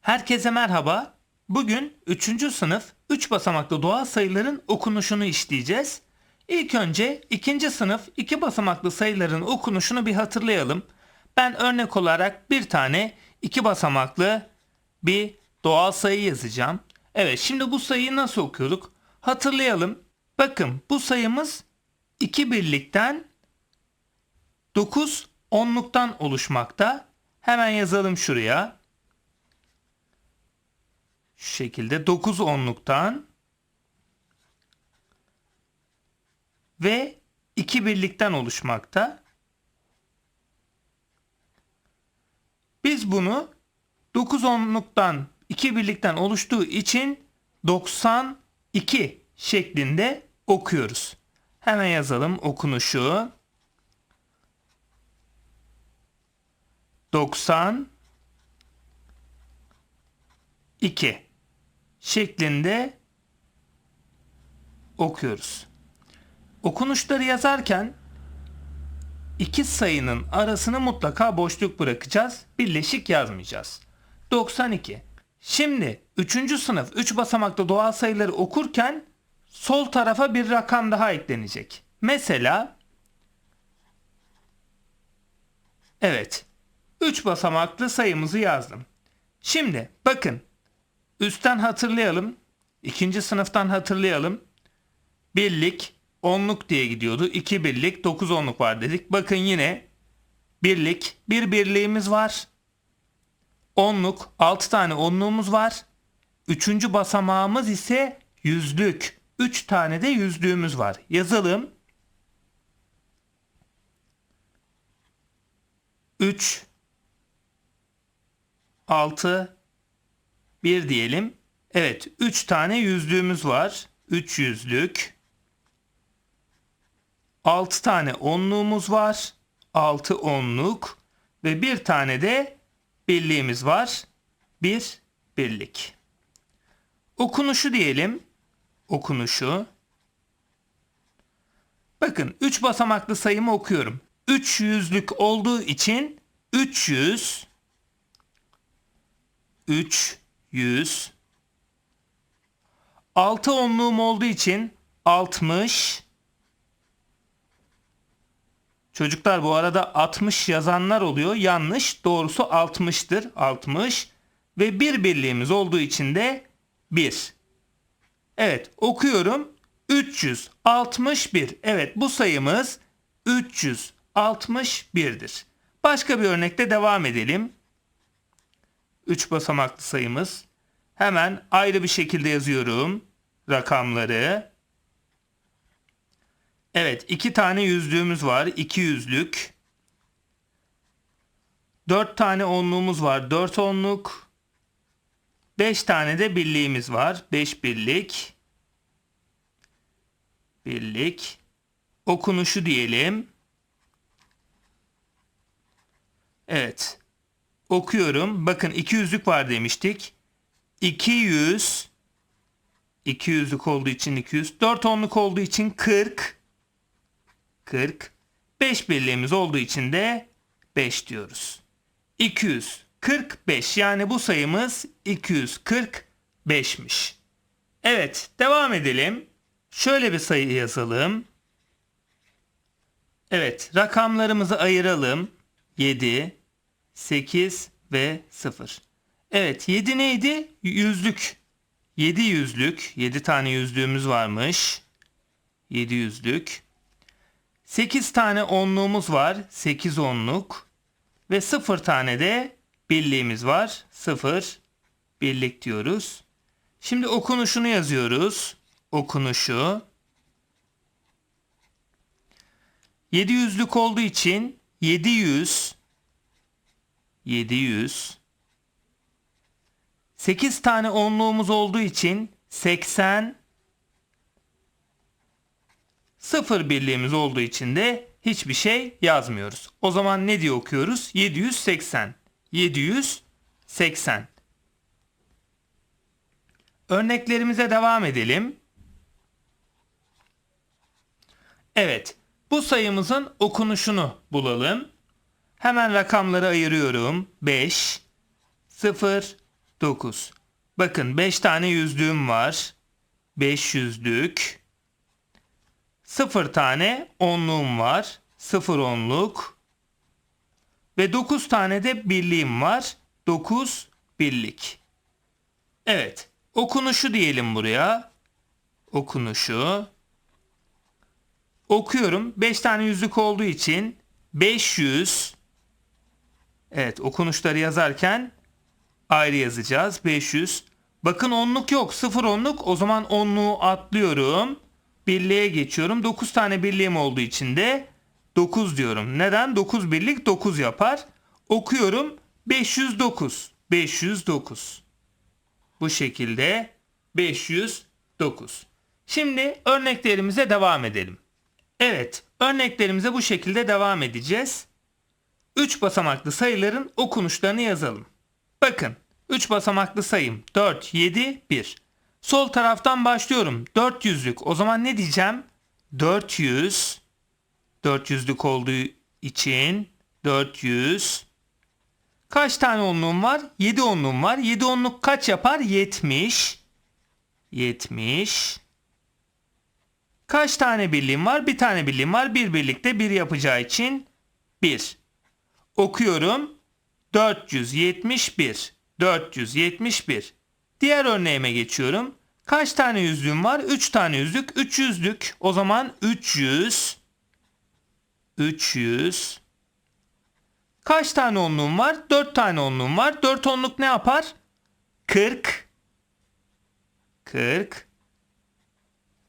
Herkese merhaba. Bugün 3. sınıf 3 basamaklı doğal sayıların okunuşunu işleyeceğiz. İlk önce 2. sınıf 2 basamaklı sayıların okunuşunu bir hatırlayalım. Ben örnek olarak bir tane 2 basamaklı bir doğal sayı yazacağım. Evet şimdi bu sayıyı nasıl okuyorduk? Hatırlayalım. Bakın bu sayımız 2 birlikten 9 onluktan oluşmakta. Hemen yazalım şuraya. Şu şekilde 9 onluktan ve 2 birlikten oluşmakta. Biz bunu 9 onluktan 2 birlikten oluştuğu için 92 şeklinde okuyoruz. Hemen yazalım okunuşu. 90 2 şeklinde okuyoruz. Okunuşları yazarken iki sayının arasını mutlaka boşluk bırakacağız. Birleşik yazmayacağız. 92. Şimdi 3. sınıf 3 basamaklı doğal sayıları okurken sol tarafa bir rakam daha eklenecek. Mesela Evet. 3 basamaklı sayımızı yazdım. Şimdi bakın Üstten hatırlayalım. İkinci sınıftan hatırlayalım. Birlik, onluk diye gidiyordu. İki birlik, dokuz onluk var dedik. Bakın yine birlik, bir birliğimiz var. Onluk, altı tane onluğumuz var. Üçüncü basamağımız ise yüzlük. Üç tane de yüzlüğümüz var. Yazalım. Üç, altı, 1 diyelim. Evet 3 tane yüzlüğümüz var. 3 yüzlük. 6 tane onluğumuz var. 6 onluk. Ve bir tane de birliğimiz var. Bir birlik. Okunuşu diyelim. Okunuşu. Bakın 3 basamaklı sayımı okuyorum. 3 yüzlük olduğu için 300 3 100 6 onluğum olduğu için 60 Çocuklar bu arada 60 yazanlar oluyor. Yanlış. Doğrusu 60'tır. 60 ve bir birliğimiz olduğu için de 1. Evet, okuyorum. 361. Evet, bu sayımız 361'dir. Başka bir örnekte devam edelim. 3 basamaklı sayımız. Hemen ayrı bir şekilde yazıyorum rakamları. Evet iki tane yüzlüğümüz var. 2 yüzlük. 4 tane onluğumuz var. 4 onluk. 5 tane de birliğimiz var. 5 birlik. Birlik. Okunuşu diyelim. Evet okuyorum. Bakın 200'lük var demiştik. 200 200'lük olduğu için 200. 4 onluk olduğu için 40 40 5 birliğimiz olduğu için de 5 diyoruz. 245 yani bu sayımız 245'miş. Evet devam edelim. Şöyle bir sayı yazalım. Evet rakamlarımızı ayıralım. 7, 8 ve 0. Evet 7 neydi? Yüzlük. 7 yüzlük. 7 tane yüzlüğümüz varmış. 7 yüzlük. 8 tane onluğumuz var. 8 onluk. Ve 0 tane de birliğimiz var. 0 birlik diyoruz. Şimdi okunuşunu yazıyoruz. Okunuşu. 700'lük olduğu için 700 700 8 tane onluğumuz olduğu için 80 0 birliğimiz olduğu için de hiçbir şey yazmıyoruz. O zaman ne diye okuyoruz? 780. 780. Örneklerimize devam edelim. Evet, bu sayımızın okunuşunu bulalım. Hemen rakamları ayırıyorum. 5, 0, 9. Bakın 5 tane yüzlüğüm var. 500'lük. 0 tane onluğum var. 0 onluk. Ve 9 tane de birliğim var. 9 birlik. Evet. Okunuşu diyelim buraya. Okunuşu. Okuyorum. 5 tane yüzlük olduğu için 500 Evet okunuşları yazarken ayrı yazacağız. 500. Bakın onluk yok. Sıfır onluk. O zaman onluğu atlıyorum. Birliğe geçiyorum. 9 tane birliğim olduğu için de 9 diyorum. Neden? 9 birlik 9 yapar. Okuyorum. 509. 509. Bu şekilde 509. Şimdi örneklerimize devam edelim. Evet, örneklerimize bu şekilde devam edeceğiz. 3 basamaklı sayıların okunuşlarını yazalım. Bakın 3 basamaklı sayım 4, 7, 1. Sol taraftan başlıyorum. 400'lük. O zaman ne diyeceğim? 400. 400'lük olduğu için 400. Kaç tane onluğum var? 7 onluğum var. 7 onluk kaç yapar? 70. 70. Kaç tane birliğim var? Bir tane birliğim var. Bir birlikte bir yapacağı için 1. Okuyorum. 471. 471. Diğer örneğime geçiyorum. Kaç tane yüzlüğüm var? 3 tane yüzlük. 300'lük. O zaman 300. 300. Kaç tane onluğum var? 4 tane onluğum var. 4 onluk ne yapar? 40. 40.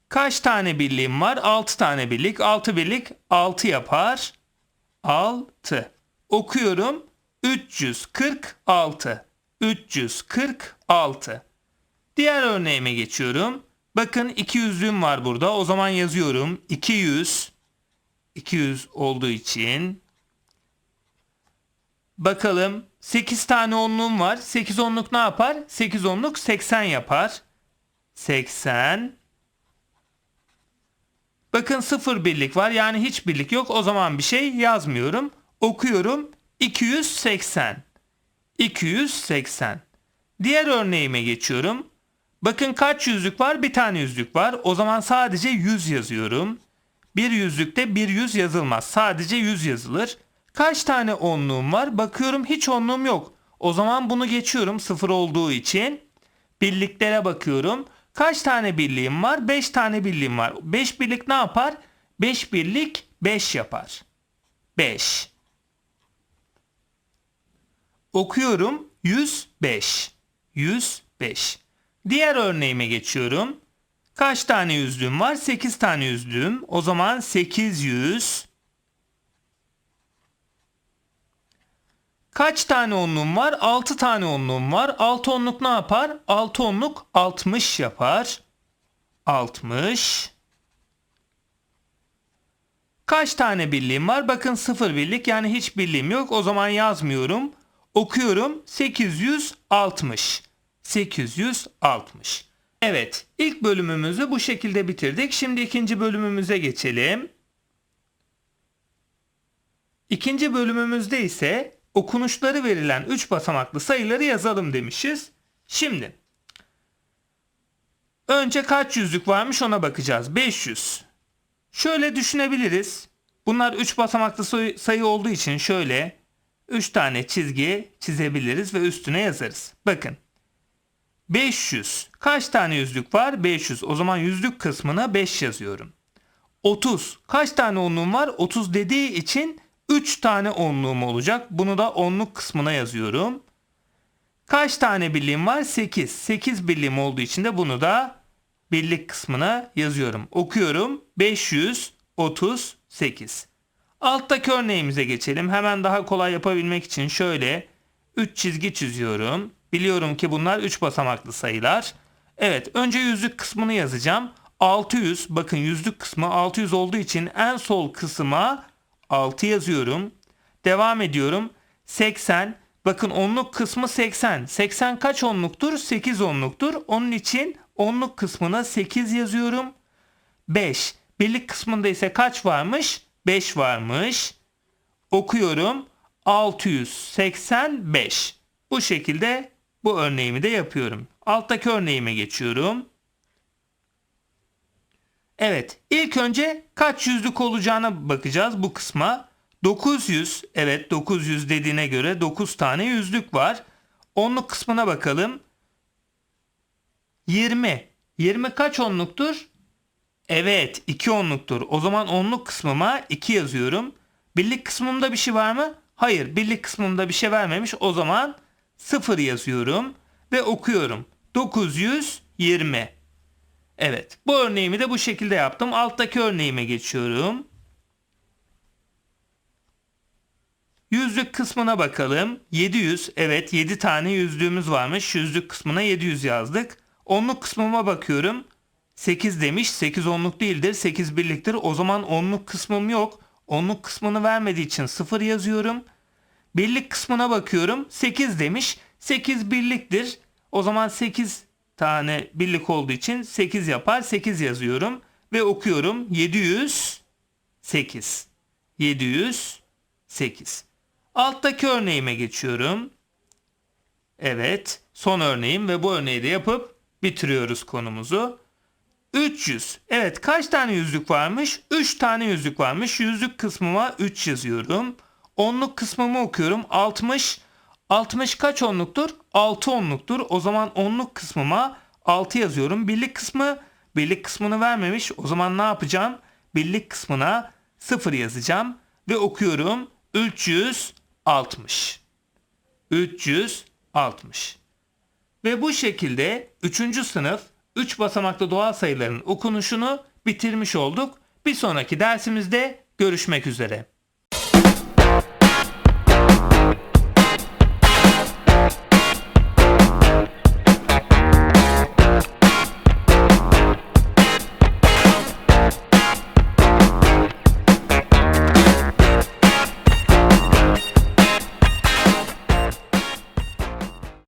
Kaç tane birliğim var? 6 tane birlik. 6 birlik 6 yapar. 6. Okuyorum. 346. 346. Diğer örneğime geçiyorum. Bakın 200'lüğüm var burada. O zaman yazıyorum. 200. 200 olduğu için. Bakalım 8 tane onluğum var. 8 onluk ne yapar? 8 onluk 80 yapar. 80. Bakın sıfır birlik var. Yani hiç birlik yok. O zaman bir şey yazmıyorum. Okuyorum. 280. 280. Diğer örneğime geçiyorum. Bakın kaç yüzlük var? Bir tane yüzlük var. O zaman sadece 100 yazıyorum. Bir yüzlükte bir yüz yazılmaz. Sadece 100 yazılır. Kaç tane onluğum var? Bakıyorum hiç onluğum yok. O zaman bunu geçiyorum sıfır olduğu için. Birliklere bakıyorum. Kaç tane birliğim var? 5 tane birliğim var. 5 birlik ne yapar? 5 birlik 5 yapar. 5. Okuyorum 105. 105. Diğer örneğime geçiyorum. Kaç tane yüzlüğüm var? 8 tane yüzlüğüm. O zaman 800. Kaç tane onluğum var? 6 tane onluğum var. 6 onluk ne yapar? 6 onluk 60 yapar. 60. Kaç tane birliğim var? Bakın 0 birlik yani hiç birliğim yok. O zaman yazmıyorum. Okuyorum 860. 860. Evet ilk bölümümüzü bu şekilde bitirdik. Şimdi ikinci bölümümüze geçelim. İkinci bölümümüzde ise okunuşları verilen 3 basamaklı sayıları yazalım demişiz. Şimdi önce kaç yüzlük varmış ona bakacağız. 500. Şöyle düşünebiliriz. Bunlar 3 basamaklı sayı olduğu için şöyle 3 tane çizgi çizebiliriz ve üstüne yazarız. Bakın 500. Kaç tane yüzlük var? 500. O zaman yüzlük kısmına 5 yazıyorum. 30. Kaç tane onluğum var? 30 dediği için 3 tane onluğum olacak. Bunu da onluk kısmına yazıyorum. Kaç tane birliğim var? 8. 8 birliğim olduğu için de bunu da birlik kısmına yazıyorum. Okuyorum. 538. Alttaki örneğimize geçelim. Hemen daha kolay yapabilmek için şöyle 3 çizgi çiziyorum. Biliyorum ki bunlar 3 basamaklı sayılar. Evet önce yüzlük kısmını yazacağım. 600 bakın yüzlük kısmı 600 olduğu için en sol kısma 6 yazıyorum. Devam ediyorum. 80 bakın onluk kısmı 80. 80 kaç onluktur? 8 onluktur. Onun için onluk kısmına 8 yazıyorum. 5 birlik kısmında ise kaç varmış? 5 varmış. Okuyorum. 685. Bu şekilde bu örneğimi de yapıyorum. Alttaki örneğime geçiyorum. Evet, ilk önce kaç yüzlük olacağına bakacağız bu kısma. 900, evet 900 dediğine göre 9 tane yüzlük var. Onluk kısmına bakalım. 20. 20 kaç onluktur? Evet 2 onluktur. O zaman onluk kısmıma 2 yazıyorum. Birlik kısmımda bir şey var mı? Hayır birlik kısmımda bir şey vermemiş. O zaman 0 yazıyorum ve okuyorum. 920. Evet bu örneğimi de bu şekilde yaptım. Alttaki örneğime geçiyorum. Yüzlük kısmına bakalım. 700. Evet 7 tane yüzlüğümüz varmış. Yüzlük kısmına 700 yazdık. Onluk kısmıma bakıyorum. 8 demiş. 8 onluk değildir. 8 birliktir. O zaman onluk kısmım yok. Onluk kısmını vermediği için 0 yazıyorum. Birlik kısmına bakıyorum. 8 demiş. 8 birliktir. O zaman 8 tane birlik olduğu için 8 yapar. 8 yazıyorum ve okuyorum. 708. 708. Alttaki örneğime geçiyorum. Evet, son örneğim ve bu örneği de yapıp bitiriyoruz konumuzu. 300. Evet, kaç tane yüzlük varmış? 3 tane yüzlük varmış. Yüzlük kısmıma 3 yazıyorum. Onluk kısmımı okuyorum. 60. 60 kaç onluktur? 6 onluktur. O zaman onluk kısmıma 6 yazıyorum. Birlik kısmı birlik kısmını vermemiş. O zaman ne yapacağım? Birlik kısmına 0 yazacağım ve okuyorum. 360. 360. Ve bu şekilde 3. sınıf 3 basamaklı doğal sayıların okunuşunu bitirmiş olduk. Bir sonraki dersimizde görüşmek üzere.